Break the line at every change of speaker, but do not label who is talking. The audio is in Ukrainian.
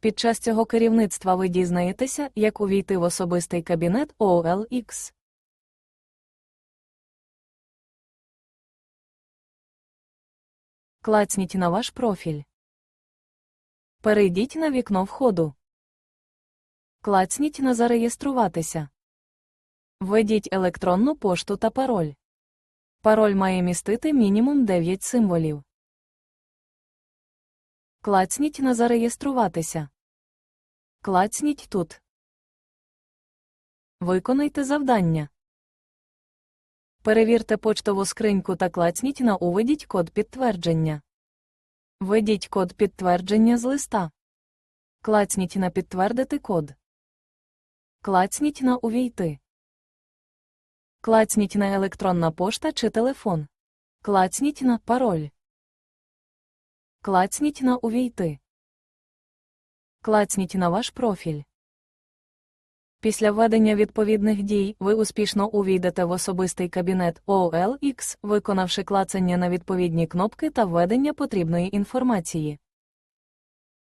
Під час цього керівництва ви дізнаєтеся, як увійти в особистий кабінет OLX. Клацніть на ваш профіль. Перейдіть на вікно входу. Клацніть на Зареєструватися. Введіть електронну пошту та пароль. Пароль має містити мінімум 9 символів. Клацніть на Зареєструватися. Клацніть тут. Виконайте завдання. Перевірте почтову скриньку та клацніть на Уведіть код підтвердження. Введіть код підтвердження з листа. Клацніть на Підтвердити код. Клацніть на Увійти. Клацніть на електронна пошта чи телефон. Клацніть на Пароль. Клацніть на Увійти. Клацніть на ваш профіль. Після введення відповідних дій ви успішно увійдете в особистий кабінет OLX, виконавши клацання на відповідні кнопки та введення потрібної інформації.